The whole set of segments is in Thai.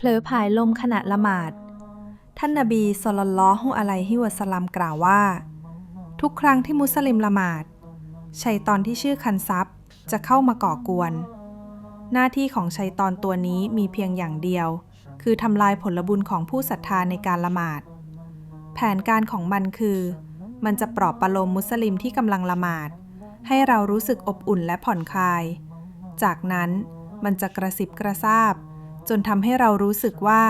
เผลอผายลมขณะละหมาด ท่านนบีศ็อลลลอฮุอะลัยฮิวะสลลัมกล่าวว่า ทุกครั้งที่มุสลิมละหมาด ชัยตอนที่ชื่อคันซับจะเข้ามาก่อกวน หน้าที่ของชัยตอนตัวนี้มีเพียงอย่างเดียว คือทำลายผลบุญของผู้ศรัทธาในการละหมาด แผนการของมันคือ มันจะปลอบประโลมมุสลิมที่กำลังละหมาด ให้เรารู้สึกอบอุ่นและผ่อนคลาย จากนั้นมันจะกระสิบกระซาบ จนทำให้เรารู้สึกว่า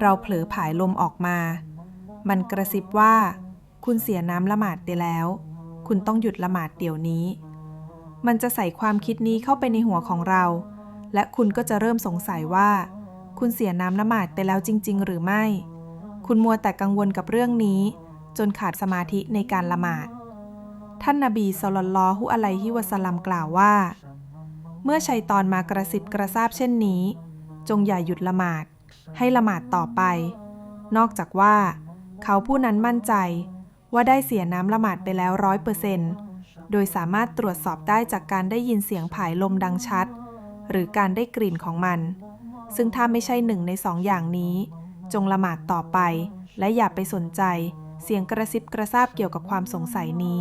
เราเผลอผายลมออกมา มันกระซิบว่า คุณเสียน้ำละหมาดไปแล้ว คุณต้องหยุดละหมาดเดี๋ยวนี้ มันจะใส่ความคิดนี้เข้าไปในหัวของเรา และคุณก็จะเริ่มสงสัยว่า คุณเสียน้ำละหมาดไปแล้วจริง ๆ หรือไม่ คุณมัวแต่กังวลกับเรื่องนี้ จนขาดสมาธิในการละหมาด ท่านนาบีศ็อลลัลลอฮุอะลัยฮิวะสลลัมกล่าวว่า เมื่อชัยตอนมากระสิบกระซาบเช่นนี้ จงอย่าหยุดละหมาด ให้ละหมาดต่อไป นอกจากว่า เขาผู้นั้นมั่นใจ ว่าได้เสียน้ำละหมาดไปแล้วร้อยเปอร์เซนต์โดยสามารถตรวจสอบได้จากการได้ยินเสียงผายลมดังชัด หรือการได้กลิ่นของมัน ซึ่งถ้าไม่ใช่หนึ่งในสองอย่างนี้ จงละหมาดต่อไป และอย่าไปสนใจ เสียงกระซิบกระซาบเกี่ยวกับความสงสัยนี้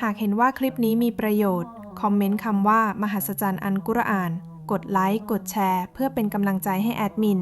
หากเห็นว่าคลิปนี้มีประโยชน์ คอมเมนต์คำว่า มหัศจรรย์อันกุรอาน กดไลค์ กดแชร์ เพื่อเป็นกำลังใจให้แอดมิน